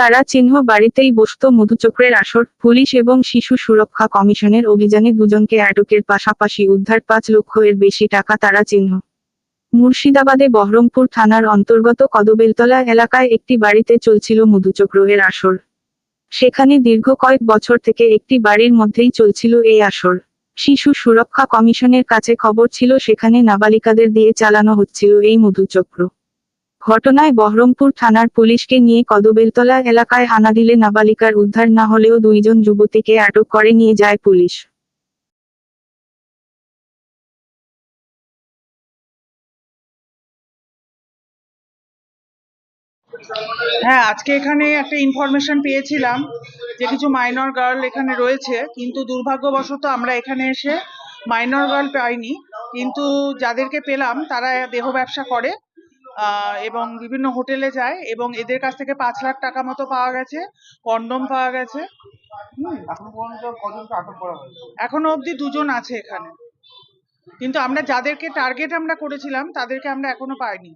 তারা চিহ্ন বাড়িতেই বসত মধুচক্রের আসর, পুলিশ এবং শিশু সুরক্ষা কমিশনের অভিযানে দুজনকে আটকের পাশাপাশি উদ্ধার পাঁচ লক্ষ এর বেশি টাকা তারা চিহ্ন। মুর্শিদাবাদে বহরমপুর থানার অন্তর্গত কদবেলতলা এলাকায় একটি বাড়িতে চলছিল মধুচক্র এর আসর। সেখানে দীর্ঘ কয়েক বছর থেকে একটি বাড়ির মধ্যেই চলছিল এই আসর। শিশু সুরক্ষা কমিশনের কাছে খবর ছিল সেখানে নাবালিকাদের দিয়ে চালানো হচ্ছিল এই মধুচক্র। ঘটনায় বহরমপুর থানার পুলিশকে নিয়ে কদবেলতলা এলাকায় হানা দিলে নাবালিকার উদ্ধার না হলেও দুইজন যুবতীকে আটক করে নিয়ে যায় পুলিশ। হ্যাঁ আজকে এখানে একটা ইনফরমেশন পেয়েছিলাম যে কিছু মাইনর গার্ল এখানে রয়েছে, কিন্তু দুর্ভাগ্যবশত আমরা এখানে এসে মাইনর গার্ল পাইনি। কিন্তু যাদেরকে পেলাম, তারা দেহ ব্যবসা করে। এবং বিভিন্ন হোটেলে যায় এবং এদের কাছ থেকে পাঁচ লাখ টাকা মতো পাওয়া গেছে কন্ডম পাওয়া গেছে। এখনও অবধি দুজন আছে এখানে। কিন্তু আমরা যাদেরকে টার্গেট আমরা করেছিলাম তাদেরকে আমরা এখনও পাইনি।